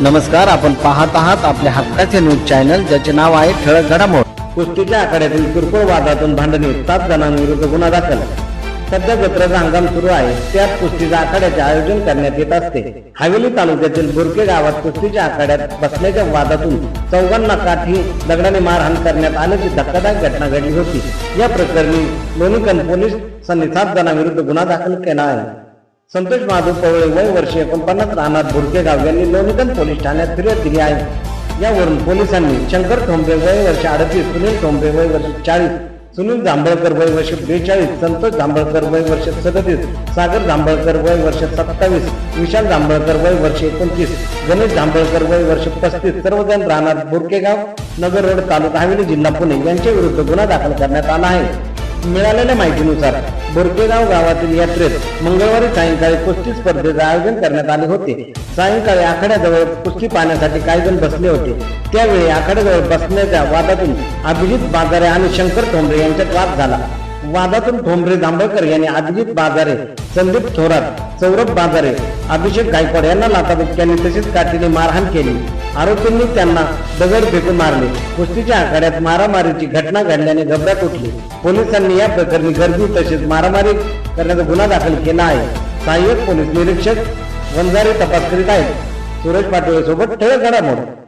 नमस्कार आपण पाहत आहात आपल्या हक्काचे न्यूज चॅनल ज्याचे नाव आहे ठळक घडामोड. कुस्तीच्या आखाड्यातील किरकोळ वादातून भांडणी सात जणांविरुद्ध गुन्हा दाखल. सध्या जत्रेचा हंगाम सुरू आहे त्यात कुस्तीच्या आखाड्याचे आयोजन करण्यात येत असते. हवेली तालुक्यातील बुरके गावात कुस्तीच्या आखाड्यात बसण्याच्या वादातून चौघांना काठी दगडाने मारहाण करण्यात आल्याची धक्कादायक घटना घडली होती. या प्रकरणी लोणीकन पोलीस सात जणांविरुद्ध गुन्हा दाखल केला आहे. संतोष माधव पवळे वय वर्ष एकोणपन्नास राहणार भुरकेगाव यांनी लोणीगंज पोलीस ठाण्यात फिर्याद दिली आहे. यावरून पोलिसांनी शंकर ठोंबे वय वर्ष अडतीस सुनील ठोंबे वय वर्ष चाळीस सुनील जांभळकर वय वर्ष बेचाळीस संतोष जांभळकर वय वर्ष सदतीस सागर जांभळकर वय वर्ष सत्तावीस विशाल जांभळकर वय वर्ष एकोणतीस गणेश जांभळकर वय वर्ष पस्तीस सर्वजण राहणार बुरकेगाव नगर रोड तालुका हवेली जिल्हा पुणे यांच्या विरुद्ध गुन्हा दाखल करण्यात आला आहे. मिळालेल्या माहितीनुसार बोरकेगाव गावातील यात्रेत मंगळवारी सायंकाळी कुस्ती स्पर्धेचे आयोजन करण्यात आले होते. सायंकाळी आखाड्याजवळ कुस्ती पाहण्यासाठी काही जण बसले होते. त्यावेळी आखाड्याजवळ बसण्याच्या वादातून अभिजित बाजारे आणि शंकर ठोंबरे यांच्यात वाद झाला. वादातून ठोंबरे जांभळकर यांनी अभिजित बाजारे संदीप थोरात सौरभ बाजारे अभिषेक गायकवाड यांना लाथाबुक्क्यांनी तसेच काठीने मारहाण केली. आरोपींनी त्यांना दगड फेकून मारले. कुस्तीच्या आखाड्यात मारामारीची घटना घडल्याने घबराट उठली. पोलिसांनी या प्रकरणी गर्दी तसेच मारामारी करण्याचा गुन्हा दाखल केला आहे. सहाय्यक पोलीस निरीक्षक वंजारे तपास करीत आहेत. सुरेश पाटोळे सोबत ठळक घडामोड.